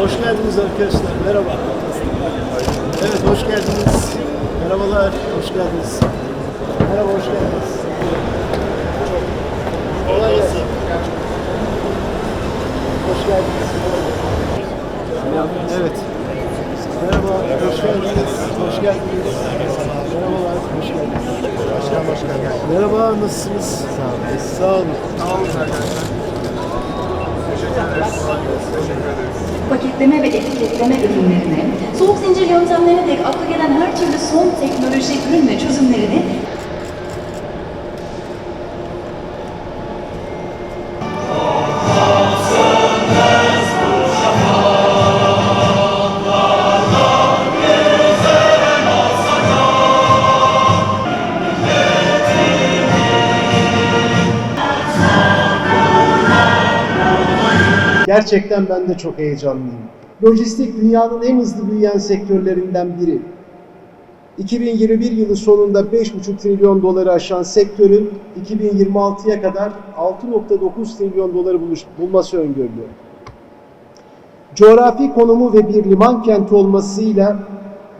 Hoş geldiniz arkadaşlar. Merhaba. Evet, hoş geldiniz. Merhabalar, hoş geldiniz. Merhaba, hoş geldiniz. Kolay gelsin. Hoş geldiniz. Evet. Merhaba, hoş geldiniz. Hoş geldiniz. Merhabalar, hoş geldiniz. Başkan, hoş geldiniz. Merhaba, nasılsınız? Sağ olun. Sağ olun. Sağ olun arkadaşlar. Paketleme ve etiketleme ürünlerine, soğuk zincir yöntemlerine dek akla gelen her türlü son teknoloji ürün ve çözümlerini Gerçekten ben de çok heyecanlıyım. Lojistik dünyanın en hızlı büyüyen sektörlerinden biri. 2021 yılı sonunda 5,5 trilyon doları aşan sektörün 2026'ya kadar 6,9 trilyon doları buluş, bulması öngörülüyor. Coğrafi konumu ve bir liman kenti olmasıyla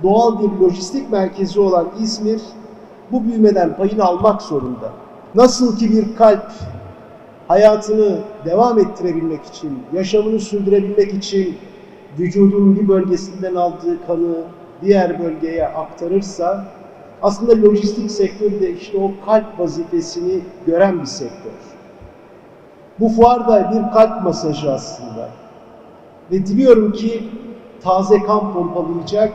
doğal bir lojistik merkezi olan İzmir bu büyümeden payını almak zorunda. Nasıl ki bir kalp hayatını devam ettirebilmek için, yaşamını sürdürebilmek için vücudun bir bölgesinden aldığı kanı diğer bölgeye aktarırsa aslında lojistik sektörü de işte o kalp vazifesini gören bir sektör. Bu fuar da bir kalp masajı aslında. Ve diliyorum ki taze kan pompalayacak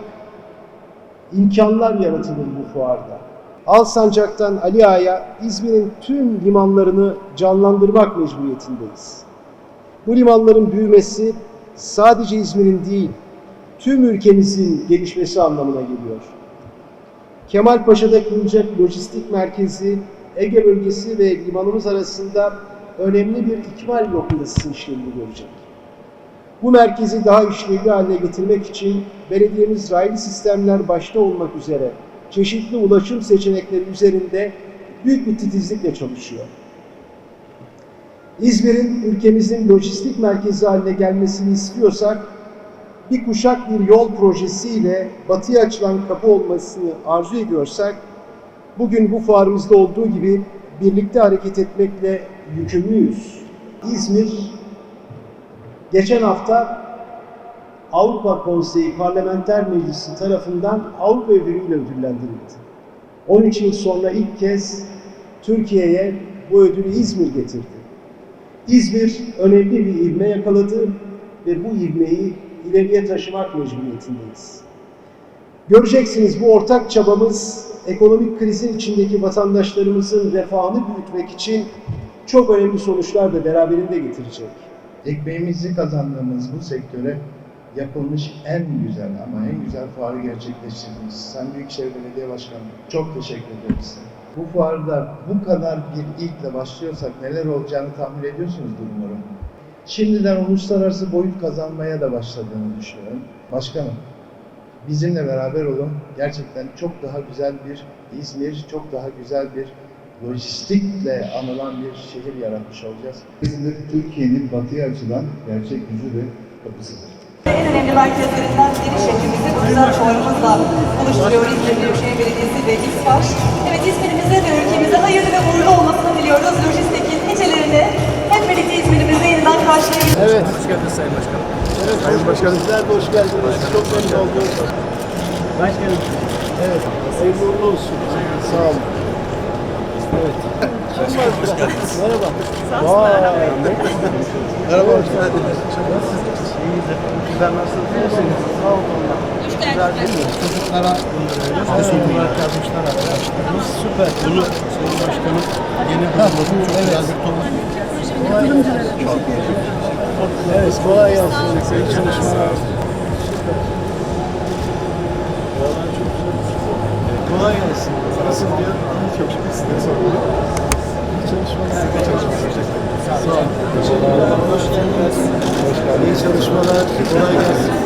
imkanlar yaratılır bu fuarda. Alsancak'tan Ali Ağa'ya İzmir'in tüm limanlarını canlandırmak mecburiyetindeyiz. Bu limanların büyümesi sadece İzmir'in değil, tüm ülkemizin gelişmesi anlamına geliyor. Kemalpaşa'da kurulacak lojistik merkezi, Ege bölgesi ve limanımız arasında önemli bir ikmal noktası işlevini görecek. Bu merkezi daha işlevli haline getirmek için belediyemiz raylı sistemler başta olmak üzere çeşitli ulaşım seçenekleri üzerinde büyük bir titizlikle çalışıyor. İzmir'in ülkemizin lojistik merkezi haline gelmesini istiyorsak bir kuşak bir yol projesiyle batıya açılan kapı olmasını arzu ediyorsak bugün bu fuarımızda olduğu gibi birlikte hareket etmekle yükümlüyüz. İzmir geçen hafta Avrupa Konseyi Parlamenter Meclisi tarafından Avrupa ödülüyle ödüllendirildi. 13 yıl sonra ilk kez Türkiye'ye bu ödülü İzmir getirdi. İzmir önemli bir ivme yakaladı ve bu ivmeyi ileriye taşımak mecburiyetindeyiz. Göreceksiniz bu ortak çabamız ekonomik krizin içindeki vatandaşlarımızın refahını büyütmek için çok önemli sonuçlar da beraberinde getirecek. Ekmeğimizi kazandığımız bu sektöre yapılmış en güzel ama en güzel fuarı gerçekleştirdiniz. Sen Büyükşehir Belediye Başkanı çok teşekkür ederim size. Bu fuarda bu kadar bir ilkle başlıyorsak neler olacağını tahmin ediyorsunuzdur umarım. Şimdiden uluslararası boyut kazanmaya da başladığını düşünüyorum. Başkanım, bizimle beraber olun. Gerçekten çok daha güzel bir İzmir, çok daha güzel bir lojistikle anılan bir şehir yaratmış olacağız. Türkiye'nin batıya açılan gerçek yüzü ve kapısıdır. En önemli merkezlerinden biri şehrimizi bu güzel fuarımızla oluşturuyor İzmir Büyükşehir Belediyesi ve İSPAŞ. Evet İzmir'imize ve ülkemize hayırlı ve uğurlu olmasını diliyoruz. Lojistikin nicelerini hep birlikte İzmir'imizi yeniden karşılayabiliriz. Evet. Hoş geldiniz Sayın Başkanım. Evet, Sayın Başkanım. Sizler de hoş geldiniz. Çok memnun oldum. Başkanım. Evet. Hayırlı uğurlu olsun. Sağ olun. Evet. Var burada? Merhaba. Vay. Merhaba. Hoş geldiniz. Nasılsınız? İyiyiz efendim. Sizler nasılsınız? İyisiniz. Sağ olun. Değil mi? Çocuklara olarak yazmışlar arkadaşlarımız. Süper. Bunu Sayın Başkanım yeni hazırladı. Çok güzel bir toplum. Evet, kolay gelsin. İyi çalışmalar. Kolay gelsin. Nasıl diyor? Çok şükür size sorumlu. İyi çalışmalar. Size çalışmalar. Sağ olun. Teşekkürler. Hoş geldiniz. Hoş geldiniz. İyi çalışmalar. Kolay gelsin.